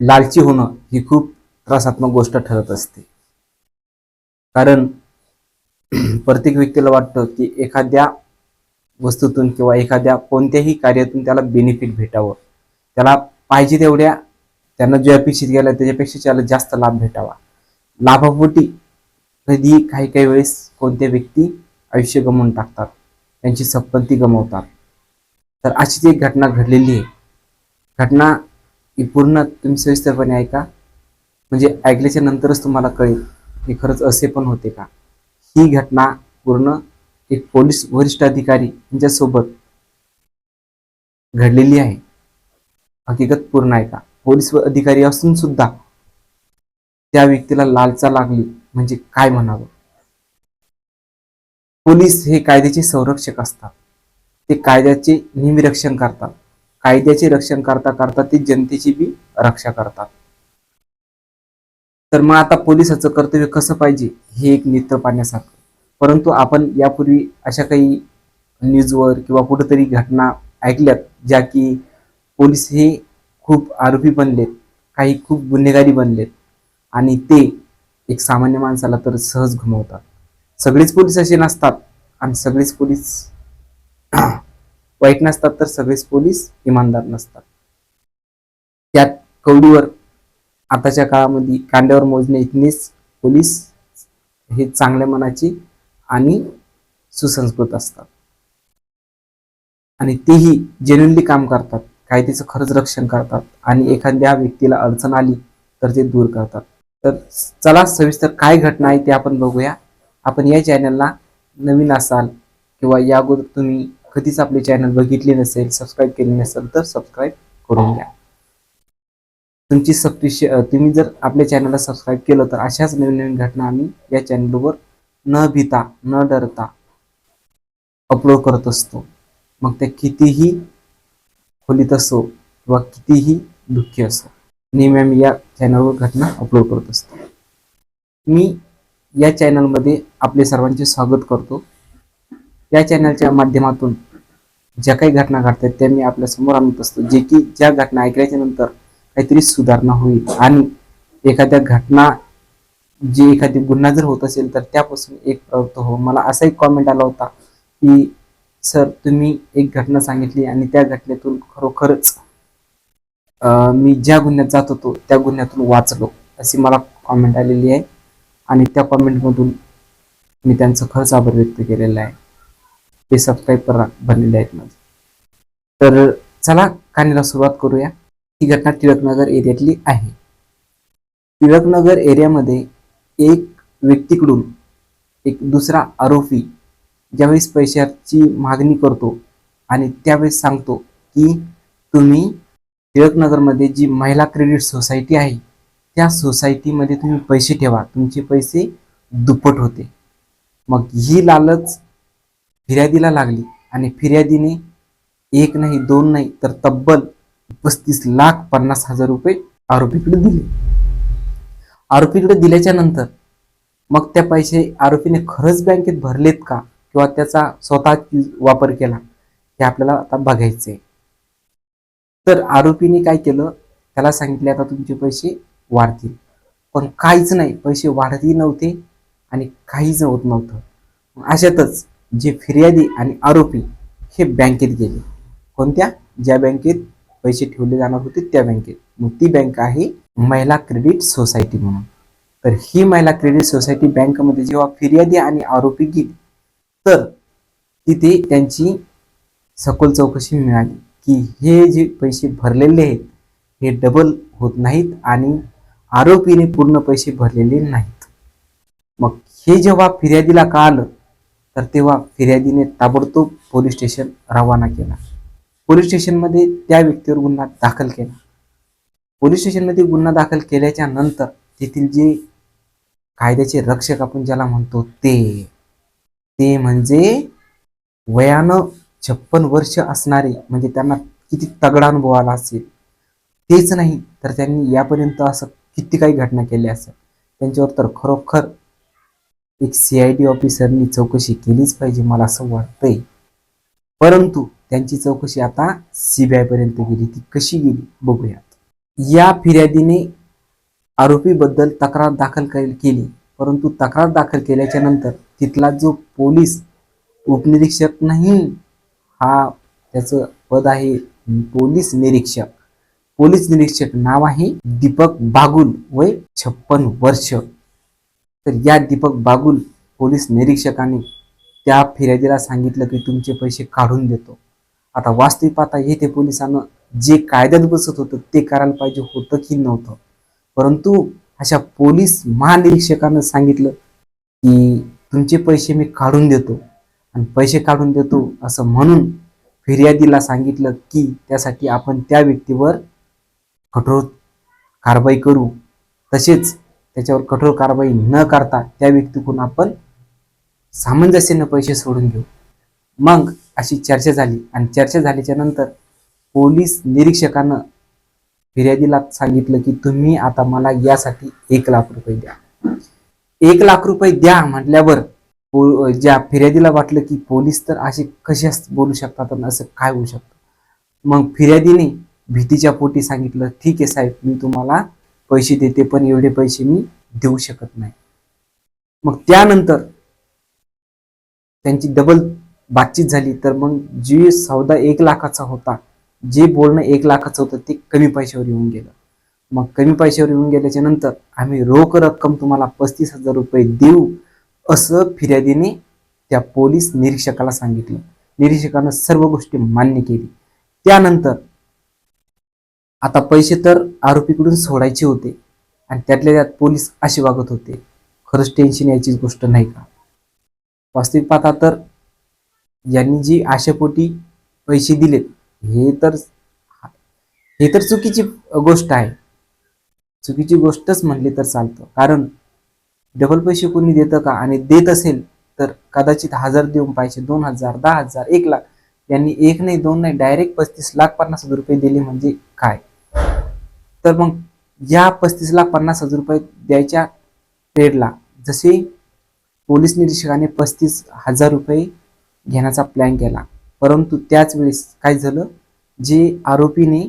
लालची होणं ही खूप त्रासात्मक गोष्ट ठरत असते. कारण प्रत्येक व्यक्तीला वाटतं की एखाद्या वस्तूतून किंवा एखाद्या कोणत्याही कार्यातून त्याला बेनिफिट भेटावं. त्याला पाहिजे तेवढ्या त्यांना जे अपेक्षित गेलं त्याच्यापेक्षा त्याला जास्त लाभ भेटावा. लाभापोटी कधी काही काही वेळेस कोणत्या व्यक्ती आयुष्य गमावून टाकतात. त्यांची संपत्ती गमावतात. तर अशीच एक घटना घडलेली आहे. घटना ही पूर्ण तुम्ही सविस्तरपणे ऐका. म्हणजे ऐकल्याच्या नंतरच तुम्हाला कळेल की खरंच असे पण होते का? ही घटना पूर्ण एक पोलीस वरिष्ठ अधिकारी यांच्यासोबत घडलेली आहे. हकीकत पूर्ण आहे का? पोलीस अधिकारी असून सुद्धा त्या व्यक्तीला लालचा लागली म्हणजे काय म्हणावं? पोलीस हे कायद्याचे संरक्षक असतात. ते कायद्याचे नेहमी रक्षण करतात. कायद्याचे रक्षण करता करता ते जनतेची बी रक्षा करतात. तर मग आता पोलिसाचं कर्तव्य कसं पाहिजे हे एक नित्य पाहण्यासारखं. परंतु आपण यापूर्वी अशा काही न्यूजवर किंवा कुठेतरी घटना ऐकल्यात ज्या की पोलीस हे खूप आरोपी बनलेत काही खूप गुन्हेगारी बनलेत आणि ते एक सामान्य माणसाला तर सहज घुमवतात. सगळेच पोलीस असे नसतात आणि सगळेच पोलीस वाईट नसतात तर सगळेच पोलीस इमानदार नसतात. त्यात कवडीवर आताच्या काळामध्ये कांड्यावर मोजणे इतकेच पोलीस हे चांगल्या मनाची आणि सुसंस्कृत असतात. आणि तेही जेन्युनली काम करतात. कायद्याचं खरंच रक्षण करतात. आणि एखाद्या व्यक्तीला अडचण आली तर ते दूर करतात. तर चला सविस्तर काय घटना आहे ते आपण बघूया. आपण या चॅनलला नवीन असाल किंवा या अगोदर तुम्ही कधीच आपले चॅनल बघितले नसेल सबस्क्राईब केले नसेल तर सबस्क्राईब करून घ्या. तुमची सबस्क्रिप्श तुम्ही जर आपल्या चॅनलला सबस्क्राईब केलं तर अशाच नवीन नवीन घटना आम्ही या चॅनलवर न भीता न डरता अपलोड करत असतो. मग ते कितीही खोलीत असो किंवा कितीही दुःखी असो नेहमी आम्ही या चॅनलवर घटना अपलोड करत असतो. मी या चॅनलमध्ये आपले सर्वांचे स्वागत करतो. या चॅनलच्या माध्यमातून ज्या काही घटना घडतात त्या मी आपल्यासमोर आणत असतो. जे की ज्या घटना ऐकल्याच्या नंतर काहीतरी सुधारणा होईल. आणि एखाद्या घटना जी एखादी गुन्हा जर होत असेल तर त्यापासून एक प्रवृत्त हो. मला असा एक कॉमेंट आला होता की सर तुम्ही एक घटना सांगितली आणि त्या घटनेतून खरोखरच मी ज्या गुन्ह्यात जात होतो त्या गुन्ह्यातून वाचलो अशी मला कॉमेंट आलेली आहे. आणि त्या कॉमेंटमधून मी त्यांचं खरंच आभार व्यक्त केलेला आहे. ते सबस्क्राईब बनलेले आहेत माझे. तर चला कहाणीला सुरुवात करूया. ही घटना टिळकनगर एरियातली आहे. टिळकनगर एरियामध्ये एक व्यक्तीकडून एक दुसरा आरोपी ज्यावेळेस पैशाची मागणी करतो आणि त्यावेळेस सांगतो की तुम्ही टिळकनगरमध्ये जी महिला क्रेडिट सोसायटी आहे त्या सोसायटीमध्ये तुम्ही पैसे ठेवा. तुमचे पैसे दुप्पट होते. मग ही लालच फिर्यादीला लागली. आणि फिर्यादीने एक नाही दोन नाही तर तब्बल पस्तीस लाख पन्नास हजार रुपये आरोपीकडे दिले. आरोपीकडे दिल्याच्या नंतर मग त्या पैसे आरोपीने खरंच बँकेत भरलेत का? किंवा त्याचा स्वतः वापर केला? हे आपल्याला आता बघायचंय. तर आरोपीने काय केलं? त्याला सांगितले आता तुमचे पैसे वाढतील. पण काहीच नाही पैसे वाढतही नव्हते आणि काहीच होत नव्हतं. अशातच जे फिर्यादी आणि आरोपी हे बँकेत गेले. कोणत्या? ज्या बँकेत पैसे ठेवले जाणार होते त्या बँकेत. मग ती बँक आहे महिला क्रेडिट सोसायटी म्हणून. तर ही महिला क्रेडिट सोसायटी बँकमध्ये जेव्हा फिर्यादी आणि आरोपी गेली तर तिथे त्यांची सखोल चौकशी मिळाली की हे जे पैसे भरलेले आहेत हे डबल होत नाहीत आणि आरोपीने पूर्ण पैसे भरलेले नाहीत. मग हे जेव्हा फिर्यादीला कळालं तर तेव्हा फिर्यादीने ताबडतोब पोलीस स्टेशन रवाना केला. पोलीस स्टेशनमध्ये त्या व्यक्तीवर गुन्हा दाखल केला. पोलीस स्टेशनमध्ये गुन्हा दाखल केल्याच्यानंतर तेथील जे कायद्याचे रक्षक आपण ज्याला म्हणतो ते ते म्हणजे वयानं छप्पन वर्ष असणारे म्हणजे त्यांना किती तगडा अनुभव आला असेल तेच नाही. तर त्यांनी यापर्यंत असं किती काही घटना केल्या असेल त्यांच्यावर तर खरोखर एक सी आय डी ऑफिसरनी चौकशी केलीच पाहिजे मला असं वाटतंय. परंतु त्यांची चौकशी आता सीबीआय पर्यंत गेली. ती कशी गेली बघूयात. या फिर्यादीने आरोपीबद्दल तक्रार दाखल केली. परंतु तक्रार दाखल केल्याच्यानंतर तिथला जो पोलीस उपनिरीक्षक नाही हा त्याचं पद आहे पोलीस निरीक्षक. पोलीस निरीक्षक नाव आहे दीपक बागुल वय छप्पन वर्ष. तर या दीपक बागुल पोलीस निरीक्षकाने त्या फिर्यादीला सांगितलं की तुमचे पैसे काढून देतो. आता वास्तविक पाहता येथे पोलिसांना जे कायद्यात बसत होतं ते करायला पाहिजे होतं की नव्हतं. परंतु अशा पोलीस महानिरीक्षकानं सांगितलं की तुमचे पैसे मी काढून देतो. आणि पैसे काढून देतो असं म्हणून फिर्यादीला सांगितलं की त्यासाठी आपण त्या व्यक्तीवर कठोर कारवाई करू. तसेच त्याच्यावर कठोर कारवाई न करता त्या व्यक्तीकडून आपण सामंजस्यानं पैसे सोडून घेऊ. मग अशी चर्चा झाली आणि चर्चा झाल्याच्यानंतर पोलीस निरीक्षकानं फिर्यादीला सांगितलं की तुम्ही आता मला यासाठी एक लाख रुपये द्या. एक लाख रुपये द्या म्हटल्यावर ज्या फिर्यादीला वाटलं की पोलीस तर असे कसे बोलू शकतात आणि असं काय होऊ शकतं मग फिर्यादीने भीतीच्या पोटी सांगितलं ठीक आहे साहेब मी तुम्हाला पैसे देते पण एवढे पैसे मी देऊ शकत नाही. मग त्यानंतर त्यांची डबल बातचीत झाली तर मग जे सौदा एक लाखाचा होता जे बोलणं एक लाखाचं होतं ते कमी पैशावर येऊन गेलं. मग कमी पैशावर येऊन गेल्याच्यानंतर आम्ही रोख रक्कम तुम्हाला पस्तीस हजार रुपये देऊ असं फिर्यादीने त्या पोलीस निरीक्षकाला सांगितलं. निरीक्षकानं सर्व गोष्टी मान्य केली. त्यानंतर आता पैसे तर आरोपीकडून सोडायचे होते आणि त्यातल्या त्यात पोलीस असे वागत होते. खरंच टेन्शन यायचीच गोष्ट नाही का? वास्तविक पाहता तर यांनी जी आशापोटी पैसे दिलेत हे तर हे तर चुकीची गोष्ट आहे. चुकीची गोष्टच म्हणली तर चालतं. कारण डबल पैसे कोणी देतं का आणि देत असेल तर कदाचित हजार देऊन पाहिजे दोन हजार दहा हजार एक लाख. यांनी एक नाही दोन नाही डायरेक्ट पस्तीस लाख पन्नास हजार रुपये दिले म्हणजे काय? तर मग या पस्तीस लाख पन्नास हजार रुपये द्यायच्या ट्रेडला जसे पोलीस निरीक्षकाने पस्तीस हजार रुपये घेण्याचा प्लॅन केला. परंतु त्याच वेळेस काय झालं? जे आरोपीने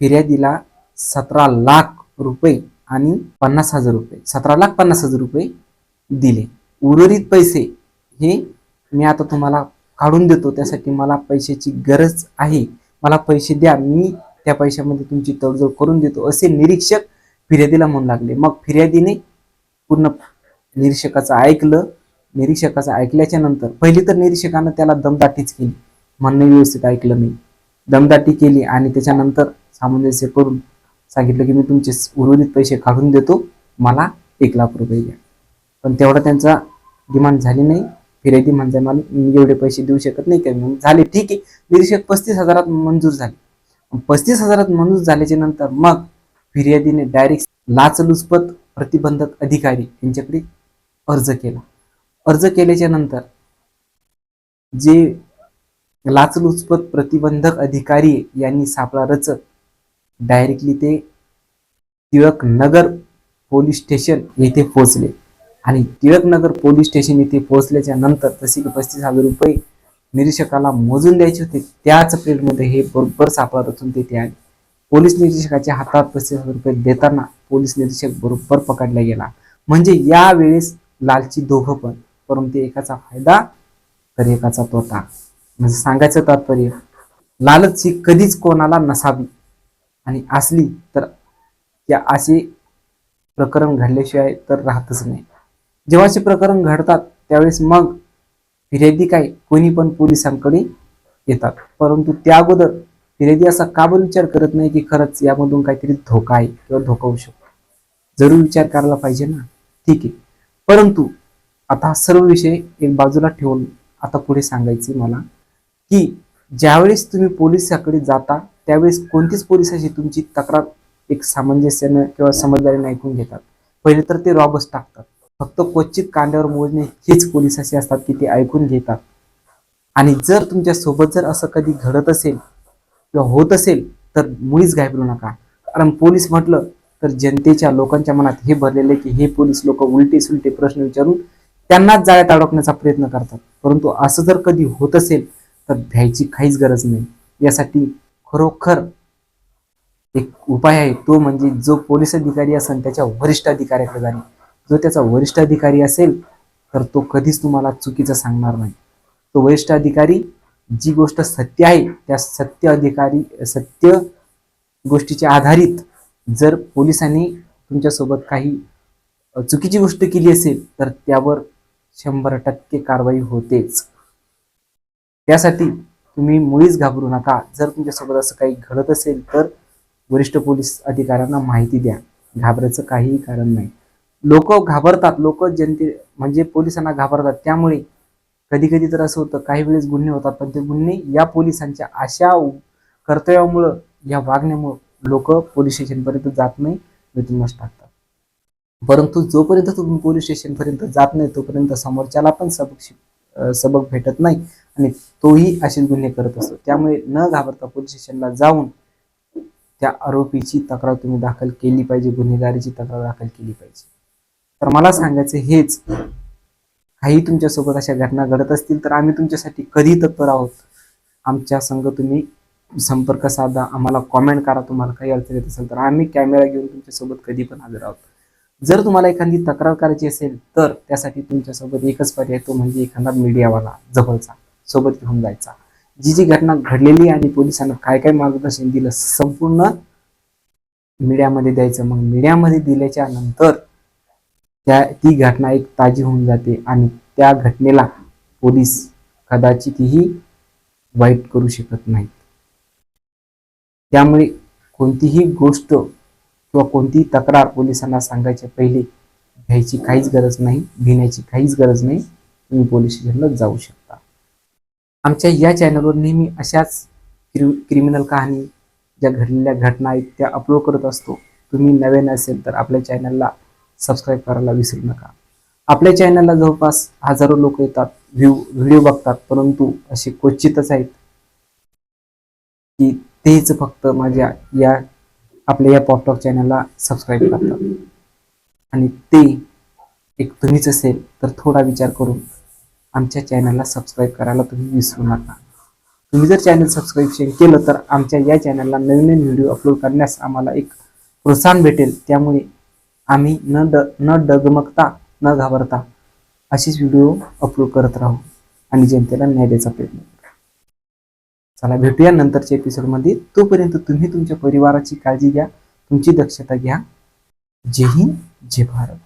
फिर्यादीला सतरा लाख रुपये आणि पन्नास हजार रुपये सतरा लाख पन्नास हजार रुपये दिले. उर्वरित पैसे हे मी आता तुम्हाला काढून देतो. त्यासाठी मला पैशाची गरज आहे. मला पैसे द्या. मी त्या पैशामध्ये तुमची तडजोड करून देतो असे निरीक्षक फिर्यादीला म्हणू लागले. मग फिर्यादीने पूर्ण निरीक्षकाचं ऐकलं. निरीक्षकाचं ऐकल्याच्या नंतर पहिली तर निरीक्षकानं त्याला दमदाटीच केली. म्हणणं व्यवस्थित ऐकलं मी. दमदाटी केली आणि त्याच्यानंतर सामंजस्य करून सांगितलं की मी तुमचे उर्वरित पैसे काढून देतो. मला एक लाख रुपये द्या. पण तेवढा त्यांचा डिमांड झाली नाही. फिर्यादी म्हणजे मला मी एवढे पैसे देऊ शकत नाही कमी झाले ठीक आहे. निरीक्षक पस्तीस हजारात मंजूर झाले. पस्तीस हजारात मंजूर झाल्याच्यानंतर मग फिर्यादीने डायरेक्ट लाचलुचपत प्रतिबंधक अधिकारी यांच्याकडे अर्ज केला. अर्ज केल्याच्यानंतर जे लाचलुचपत प्रतिबंधक अधिकारी यांनी सापळा रचत डायरेक्टली ते टिळक नगर पोलीस स्टेशन येथे पोहोचले. आणि टिळक नगर पोलीस स्टेशन येथे पोहोचल्याच्या नंतर तसे की पस्तीस हजार रुपये निरीक्षकाला मोजून द्यायचे होते त्याच पिरियडमध्ये हे बरोबर सापडत असून तेथे आले पोलीस निरीक्षकाच्या हातात पस्तीस हजार रुपये देताना पोलीस निरीक्षक बरोबर पकडला गेला. म्हणजे या वेळेस लालची दोघं पण परंतु एकाचा फायदा तर एकाचा तोटा. म्हणजे सांगायचं तात्पर्य लालच ही कधीच कोणाला नसावी आणि असली तर या असे प्रकरण घडल्याशिवाय तर राहतच नाही. जेव्हा असे प्रकरण घडतात त्यावेळेस मग फिर्यादी काय? कोणी पण पोलिसांकडे येतात. परंतु त्या अगोदर फिर्यादी असा का बरं विचार करत नाही की खरंच यामधून काहीतरी धोका आहे किंवा धोका होऊ शकतो? जरूर विचार करायला पाहिजे ना. ठीक आहे. परंतु आता हा सर्व विषय एक बाजूला ठेवून आता पुढे सांगायचे मला की ज्यावेळेस तुम्ही पोलिसाकडे जाता त्यावेळेस कोणतीच पोलिसाची तुमची तक्रार एक सामंजस्यानं किंवा समजदारीने ऐकून घेतात. पहिले तर ते रॉबच टाकतात. फक्त क्वचित कांद्यावर मोजणे हेच पोलीस असे असतात की ते ऐकून घेतात. आणि जर तुमच्यासोबत जर असं कधी घडत असेल किंवा होत असेल तर मुळीच घाबरू नका. कारण पोलीस म्हटलं तर जनतेच्या लोकांच्या मनात हे भरलेले की हे पोलीस लोक उलटे सुलटे प्रश्न विचारून त्यांनाच जाळ्यात अडकण्याचा प्रयत्न करतात. परंतु असं जर कधी होत असेल तर भ्यायची काहीच गरज नाही. यासाठी खरोखर एक उपाय आहे तो म्हणजे जो पोलीस अधिकारी असेल त्याच्या वरिष्ठ अधिकाऱ्याकडे जाणे. जो त्याचा वरिष्ठ अधिकारी असेल तर तो कधीच तुम्हाला चुकीचं सांगणार नाही. तो वरिष्ठ अधिकारी जी गोष्ट सत्य आहे त्या सत्य अधिकारी सत्य गोष्टीच्या आधारित जर पोलिसांनी तुमच्यासोबत काही चुकीची गोष्ट केली असेल तर त्यावर शंभर टक्के कारवाई होतेच. त्यासाठी तुम्ही मुळीच घाबरू नका. जर तुमच्यासोबत असं काही घडत असेल तर वरिष्ठ पोलीस अधिकाऱ्यांना माहिती द्या. घाबरायचं काहीही कारण नाही. लोक घाबरतात लोक जनते म्हणजे पोलिसांना घाबरतात. त्यामुळे कधी कधी तर असं होतं काही वेळेस गुन्हे होतात पण ते गुन्हे या पोलिसांच्या अशा कर्तव्यामुळं या वागण्यामुळं लोक पोलीस स्टेशनपर्यंत जात नाही मिथूनच टाकतात परंतु जोपर्यंत तुम्ही पोलीस स्टेशनपर्यंत जात नाही तोपर्यंत समोरच्याला पण सबक सबक भेटत नाही आणि तोही असे गुन्हे करत असतो. त्यामुळे न घाबरता पोलीस स्टेशनला जाऊन त्या आरोपीची तक्रार तुम्ही दाखल केली पाहिजे गुन्हेगारीची तक्रार दाखल केली पाहिजे. तर मला सांगायचं हेच. काही तुमच्यासोबत अशा घटना घडत असतील तर आम्ही तुमच्यासाठी कधी तत्पर आहोत? आमच्या संघ तुम्ही संपर्क साधा आम्हाला कॉमेंट करा. तुम्हाला काही अडचण येत असेल तर आम्ही कॅमेरा घेऊन तुमच्यासोबत कधी पण हजर आहोत. जर तुम्हाला एखादी तक्रार करायची असेल तर त्यासाठी तुमच्यासोबत एकच पर्याय तो म्हणजे एखादा मीडियावाला जवळचा सोबत घेऊन जायचा. जी जी घटना घडलेली आणि पोलिसांना काय काय मार्गदर्शन दिलं संपूर्ण मीडियामध्ये द्यायचं. मग मीडियामध्ये दिल्याच्या नंतर त्या ती घटना एक ताजी होऊन जाते आणि त्या घटनेला पोलीस कदाचितही वाईट करू शकत नाहीत. त्यामुळे कोणतीही गोष्ट किंवा कोणतीही तक्रार पोलिसांना सांगायच्या पहिले घ्यायची काहीच गरज नाही घेण्याची काहीच गरज नाही तुम्ही पोलीस स्टेशनला जाऊ शकता. आमच्या या चॅनलवर नेहमी अशाच क्रि क्रिमिनल कहाणी ज्या घडलेल्या घटना आहेत त्या अपलोड करत असतो. तुम्ही नवीन असेल तर आपल्या चॅनलला सबस्क्राईब करायला विसरू नका. आपल्या चॅनलला जवळपास हजारो लोक येतात व्ह्यू व्हिडिओ बघतात परंतु असे क्वचितच आहेत की तेच फक्त माझ्या या आपल्या या पॉपटॉक चॅनलला सबस्क्राईब करतात. आणि ते एक तुम्हीच असेल तर थोडा विचार करून आमच्या चॅनलला सबस्क्राईब करायला तुम्ही विसरू नका. तुम्ही जर चॅनल सबस्क्रिप्शन केलं तर आमच्या या चॅनलला नवीन नवीन व्हिडिओ अपलोड करण्यास आम्हाला एक प्रोत्साहन भेटेल. त्यामुळे आम्ही न ड न डगमगता न घाबरता अशीच व्हिडिओ अपलोड करत राहू आणि जनतेला न्याय द्यायचा प्रयत्न चला भेटूया नंतरच्या एपिसोडमध्ये तोपर्यंत तुम्ही तुमच्या परिवाराची काळजी घ्या तुमची दक्षता घ्या. जय हिंद जय भारत.